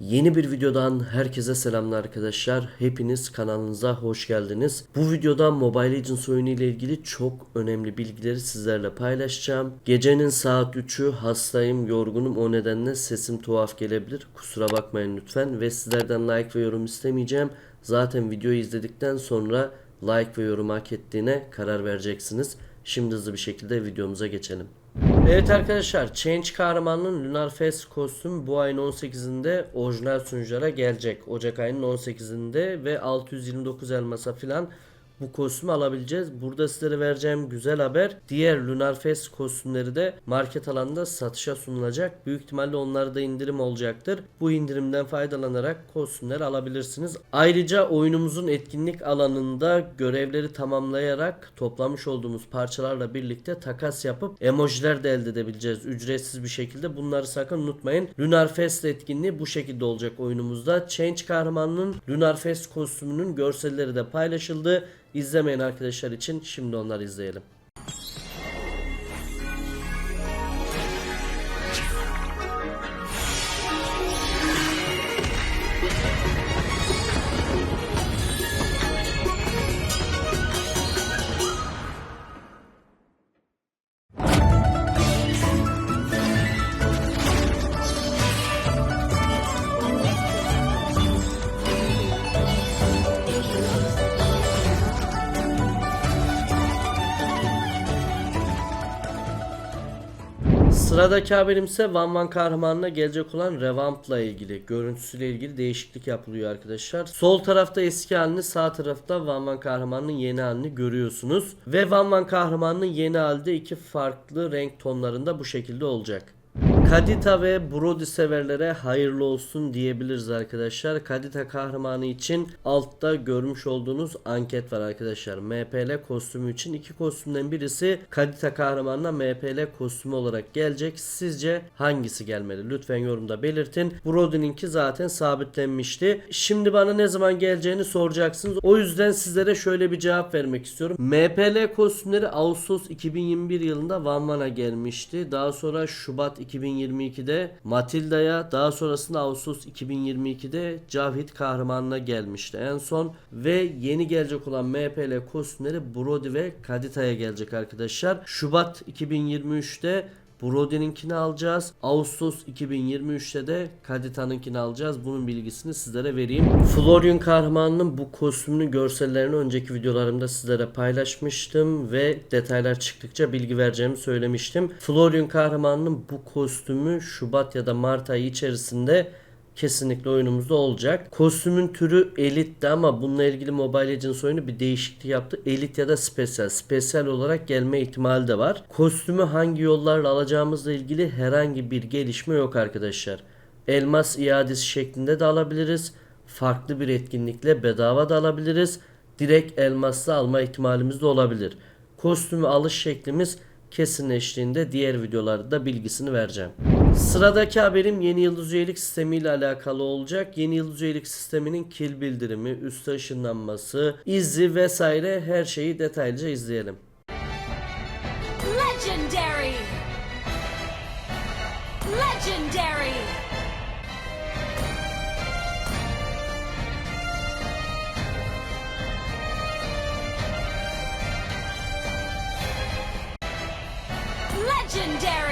Yeni bir videodan herkese selamlar arkadaşlar. Hepiniz kanalınıza hoş geldiniz. Bu videoda Mobile Legends oyunu ile ilgili çok önemli bilgileri sizlerle paylaşacağım. Gecenin saat 3'ü hastayım, yorgunum o nedenle sesim tuhaf gelebilir. Kusura bakmayın lütfen ve sizlerden like ve yorum istemeyeceğim. Zaten videoyu izledikten sonra like ve yorum hak ettiğine karar vereceksiniz. Şimdi hızlı bir şekilde videomuza geçelim. Evet arkadaşlar Change kahramanının Lunar Fest kostümü bu ayın 18'inde orijinal sunuculara gelecek. Ocak ayının 18'inde ve 629 elmasa filan bu kostümü alabileceğiz. Burada sizlere vereceğim güzel haber. Diğer Lunar Fest kostümleri de market alanında satışa sunulacak. Büyük ihtimalle onlarda indirim olacaktır. Bu indirimden faydalanarak kostümleri alabilirsiniz. Ayrıca oyunumuzun etkinlik alanında görevleri tamamlayarak toplamış olduğumuz parçalarla birlikte takas yapıp emojiler de elde edebileceğiz ücretsiz bir şekilde. Bunları sakın unutmayın. Lunar Fest etkinliği bu şekilde olacak oyunumuzda. Change kahramanının Lunar Fest kostümünün görselleri de paylaşıldı. İzlemeyen arkadaşlar için şimdi onları izleyelim. Sıradaki haberimse Van Van kahramanına gelecek olan Revamp'la ilgili, görüntüsüyle ilgili değişiklik yapılıyor arkadaşlar. Sol tarafta eski halini, sağ tarafta Van Van kahramanının yeni halini görüyorsunuz. Ve Van Van kahramanının yeni halde iki farklı renk tonlarında bu şekilde olacak. Kadita ve Brody severlere hayırlı olsun diyebiliriz arkadaşlar. Kadita kahramanı için altta görmüş olduğunuz anket var arkadaşlar. MPL kostümü için iki kostümden birisi Kadita kahramanına MPL kostümü olarak gelecek. Sizce hangisi gelmeli? Lütfen yorumda belirtin. Brody'ninki zaten sabitlenmişti. Şimdi bana ne zaman geleceğini soracaksınız. O yüzden sizlere şöyle bir cevap vermek istiyorum. MPL kostümleri Ağustos 2021 yılında Van Van'a gelmişti. Daha sonra Şubat 2022'de Matilda'ya daha sonrasında Ağustos 2022'de Cavhit kahramanına gelmişti en son ve yeni gelecek olan MPL kostümleri Brody ve Kadita'ya gelecek arkadaşlar. Şubat 2023'te Brody'ninkini alacağız. Ağustos 2023'te de Kadita'nınkini alacağız. Bunun bilgisini sizlere vereyim. Florian kahramanının bu kostümünün görsellerini önceki videolarımda sizlere paylaşmıştım ve detaylar çıktıkça bilgi vereceğimi söylemiştim. Florian kahramanının bu kostümü Şubat ya da Mart ayı içerisinde kesinlikle oyunumuzda olacak. Kostümün türü elitti ama bununla ilgili Mobile Legends oyunu bir değişiklik yaptı. Elit ya da spesyal. Spesyal olarak gelme ihtimali de var. Kostümü hangi yollarla alacağımızla ilgili herhangi bir gelişme yok arkadaşlar. Elmas iadesi şeklinde de alabiliriz. Farklı bir etkinlikle bedava da alabiliriz. Direkt elmasla alma ihtimalimiz de olabilir. Kostümü alış şeklimiz kesinleştiğinde diğer videolarda bilgisini vereceğim. Sıradaki haberim yeni yıldız üyelik sistemi ile alakalı olacak. Yeni yıldız üyelik sisteminin kill bildirimi, üste ışınlanması, izi vesaire her şeyi detaylıca izleyelim. Legendary! Legendary! Legendary!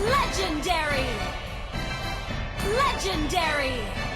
Legendary! Legendary!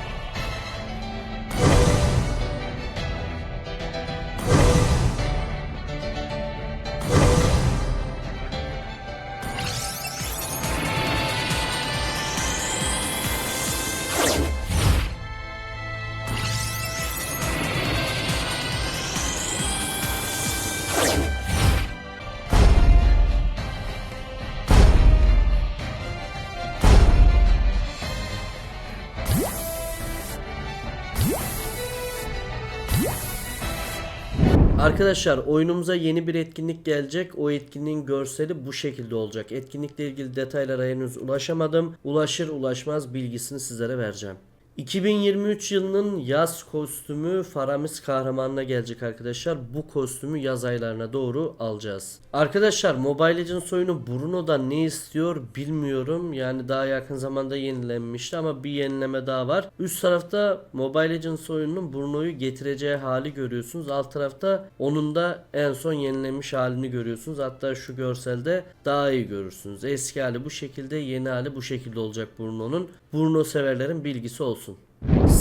Arkadaşlar oyunumuza yeni bir etkinlik gelecek. O etkinliğin görseli bu şekilde olacak. Etkinlikle ilgili detaylara henüz ulaşamadım. Ulaşır ulaşmaz bilgisini sizlere vereceğim. 2023 yılının yaz kostümü Faramis kahramanına gelecek arkadaşlar. Bu kostümü yaz aylarına doğru alacağız. Arkadaşlar Mobile Legends oyunu Bruno'dan ne istiyor bilmiyorum. Yani daha yakın zamanda yenilenmişti ama bir yenileme daha var. Üst tarafta Mobile Legends oyununun Bruno'yu getireceği hali görüyorsunuz. Alt tarafta onun da en son yenilenmiş halini görüyorsunuz. Hatta şu görselde daha iyi görürsünüz. Eski hali bu şekilde, yeni hali bu şekilde olacak Bruno'nun. Bruno severlerin bilgisi olsun.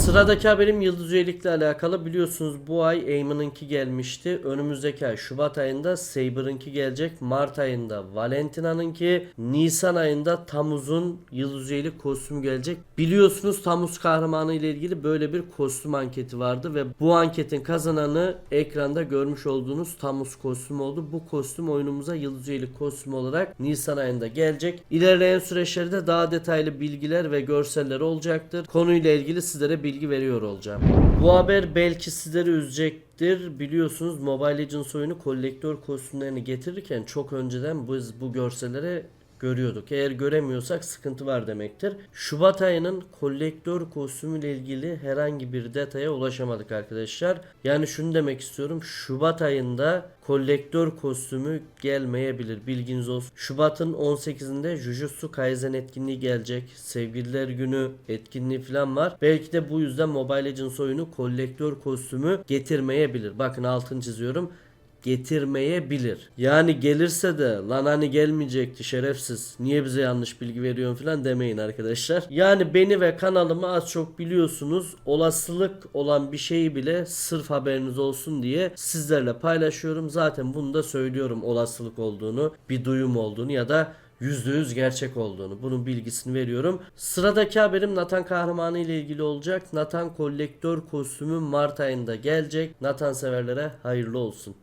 Sıradaki haberim yıldız üyelikle alakalı. Biliyorsunuz bu ay Eamon'ınki gelmişti. Önümüzdeki ay Şubat ayında Saber'ınki gelecek. Mart ayında Valentina'nınki. Nisan ayında Tamuz'un yıldız üyelik kostümü gelecek. Biliyorsunuz Tamuz kahramanı ile ilgili böyle bir kostüm anketi vardı ve bu anketin kazananı ekranda görmüş olduğunuz Tamuz kostümü oldu. Bu kostüm oyunumuza yıldız üyelik kostümü olarak Nisan ayında gelecek. İlerleyen süreçlerde daha detaylı bilgiler ve görseller olacaktır. Konuyla ilgili sizlere bilgi veriyor olacağım. Bu haber belki sizleri üzecektir. Biliyorsunuz Mobile Legends oyunu kolektör kostümlerini getirirken çok önceden biz bu görsellere görüyorduk. Eğer göremiyorsak sıkıntı var demektir. Şubat ayının kolektör kostümüyle ilgili herhangi bir detaya ulaşamadık arkadaşlar. Yani şunu demek istiyorum. Şubat ayında kolektör kostümü gelmeyebilir. Bilginiz olsun. Şubat'ın 18'inde Jujutsu Kaisen etkinliği gelecek. Sevgililer günü etkinliği falan var. Belki de bu yüzden Mobile Legends oyunu kolektör kostümü getirmeyebilir. Bakın altını çiziyorum getirmeyebilir. Yani gelirse de lan hani gelmeyecekti şerefsiz. Niye bize yanlış bilgi veriyorsun falan demeyin arkadaşlar. Yani beni ve kanalımı az çok biliyorsunuz. Olasılık olan bir şeyi bile sırf haberiniz olsun diye sizlerle paylaşıyorum. Zaten bunu da söylüyorum olasılık olduğunu, bir duyum olduğunu ya da %100 gerçek olduğunu. Bunun bilgisini veriyorum. Sıradaki haberim Nathan kahramanı ile ilgili olacak. Nathan kolektör kostümü Mart ayında gelecek. Nathan severlere hayırlı olsun.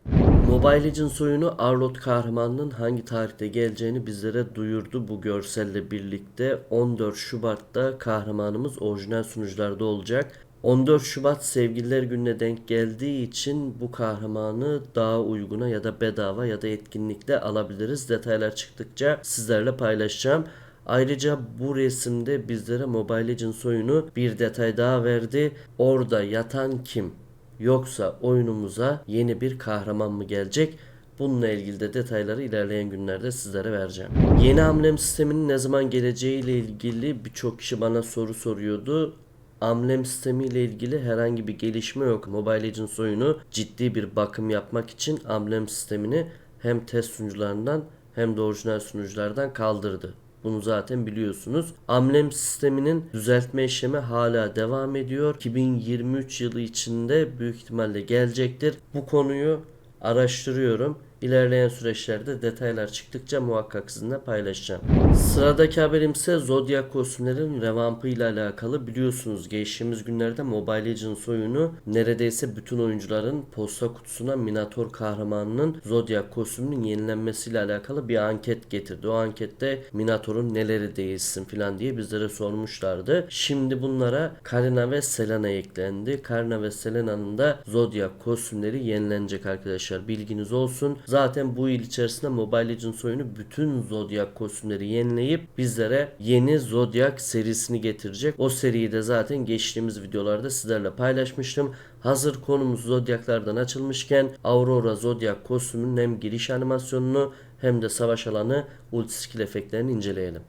Mobile Legends oyunu Arlot kahramanının hangi tarihte geleceğini bizlere duyurdu bu görselle birlikte. 14 Şubat'ta kahramanımız orijinal sunucularda olacak. 14 Şubat Sevgililer Günü'ne denk geldiği için bu kahramanı daha uyguna ya da bedava ya da etkinlikle alabiliriz. Detaylar çıktıkça sizlerle paylaşacağım. Ayrıca bu resimde bizlere Mobile Legends oyunu bir detay daha verdi. Orada yatan kim? Yoksa oyunumuza yeni bir kahraman mı gelecek? Bununla ilgili de detayları ilerleyen günlerde sizlere vereceğim. Yeni amblem sisteminin ne zaman geleceği ile ilgili birçok kişi bana soru soruyordu. Amblem sistemi ile ilgili herhangi bir gelişme yok. Mobile Legends oyunu ciddi bir bakım yapmak için amblem sistemini hem test sunucularından hem de orijinal sunuculardan kaldırdı. Bunu zaten biliyorsunuz. Amblem sisteminin düzeltme işlemi hala devam ediyor. 2023 yılı içinde büyük ihtimalle gelecektir. Bu konuyu araştırıyorum. İlerleyen süreçlerde detaylar çıktıkça muhakkak sizinle paylaşacağım. Sıradaki haberim ise Zodiac kostümlerin revampı ile alakalı. Biliyorsunuz geçtiğimiz günlerde Mobile Legends oyunu neredeyse bütün oyuncuların posta kutusuna Minator kahramanının Zodiac kostümünün yenilenmesiyle alakalı bir anket getirdi. O ankette Minator'un neleri değişsin falan diye bizlere sormuşlardı. Şimdi bunlara Karina ve Selena eklendi. Karina ve Selena'nın da Zodiac kostümleri yenilenecek arkadaşlar. Bilginiz olsun. Zaten bu yıl içerisinde Mobile Legends oyunu bütün Zodiac kostümleri yenileyip bizlere yeni Zodiac serisini getirecek. O seriyi de zaten geçtiğimiz videolarda sizlerle paylaşmıştım. Hazır konumuz Zodiac'lardan açılmışken Aurora Zodiac kostümünün hem giriş animasyonunu hem de savaş alanı ulti skill efektlerini inceleyelim.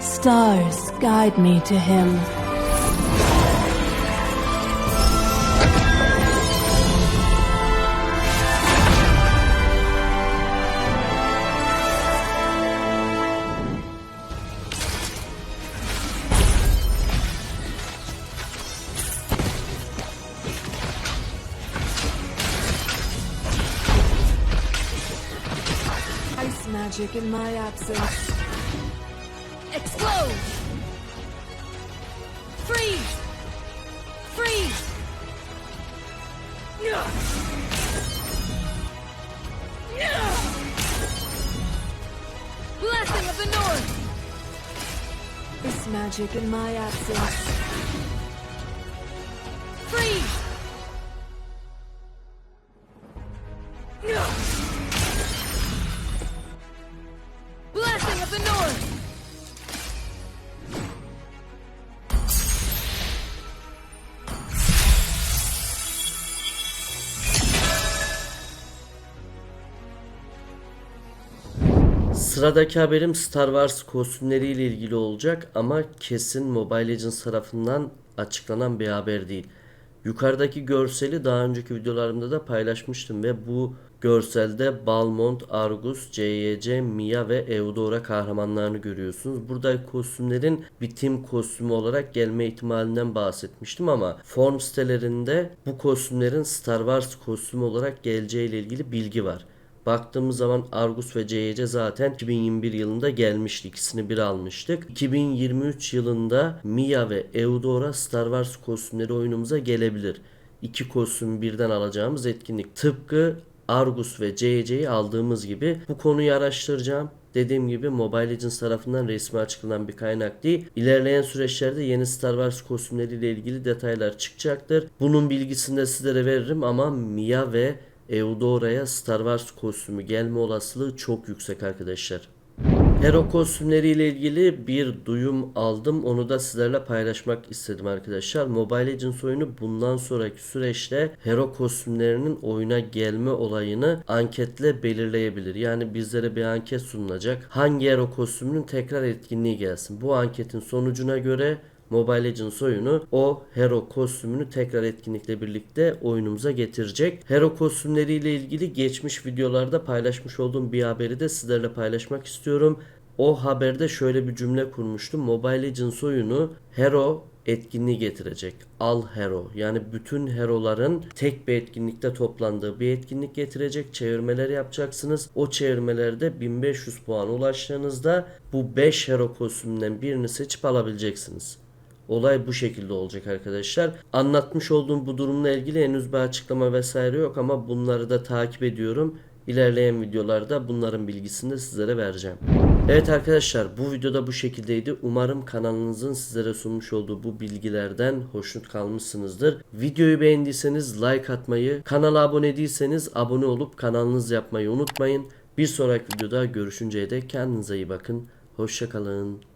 Stars guide me to him. Magic in my absence. Explode! Freeze! Freeze! Blessing of the North! Ice magic in my absence. Freeze! Sıradaki haberim Star Wars kostümleriyle ilgili olacak ama kesin Mobile Legends tarafından açıklanan bir haber değil. Yukarıdaki görseli daha önceki videolarımda da paylaşmıştım ve bu görselde Balmont, Argus, CYC, Mia ve Eudora kahramanlarını görüyorsunuz. Burada kostümlerin bir team kostümü olarak gelme ihtimalinden bahsetmiştim ama form sitelerinde bu kostümlerin Star Wars kostümü olarak geleceği ile ilgili bilgi var. Baktığımız zaman Argus ve CYC zaten 2021 yılında gelmişti. İkisini bir almıştık. 2023 yılında Mia ve Eudora Star Wars kostümleri oyunumuza gelebilir. İki kostümü birden alacağımız etkinlik. Tıpkı Argus ve CYC'yi aldığımız gibi bu konuyu araştıracağım. Dediğim gibi Mobile Legends tarafından resmi açıklanan bir kaynak değil. İlerleyen süreçlerde yeni Star Wars kostümleriyle ilgili detaylar çıkacaktır. Bunun bilgisini de sizlere veririm ama Mia ve Eudora'ya Star Wars kostümü gelme olasılığı çok yüksek arkadaşlar. Hero kostümleriyle ilgili bir duyum aldım. Onu da sizlerle paylaşmak istedim arkadaşlar. Mobile Legends oyunu bundan sonraki süreçte Hero kostümlerinin oyuna gelme olayını anketle belirleyebilir. Yani bizlere bir anket sunulacak. Hangi Hero kostümünün tekrar etkinliği gelsin? Bu anketin sonucuna göre Mobile Legends oyunu o hero kostümünü tekrar etkinlikle birlikte oyunumuza getirecek. Hero kostümleriyle ilgili geçmiş videolarda paylaşmış olduğum bir haberi de sizlerle paylaşmak istiyorum. O haberde şöyle bir cümle kurmuştum. Mobile Legends oyunu hero etkinliği getirecek. Al Hero yani bütün heroların tek bir etkinlikte toplandığı bir etkinlik getirecek. Çevirmeler yapacaksınız. O çevirmelerde 1500 puan ulaştığınızda bu 5 hero kostümünden birini seçip alabileceksiniz. Olay bu şekilde olacak arkadaşlar. Anlatmış olduğum bu durumla ilgili henüz bir açıklama vesaire yok ama bunları da takip ediyorum. İlerleyen videolarda bunların bilgisini de sizlere vereceğim. Evet arkadaşlar bu videoda bu şekildeydi. Umarım kanalınızın sizlere sunmuş olduğu bu bilgilerden hoşnut kalmışsınızdır. Videoyu beğendiyseniz like atmayı, kanala abone değilseniz abone olup kanalınız yapmayı unutmayın. Bir sonraki videoda görüşünceye dek kendinize iyi bakın. Hoşçakalın.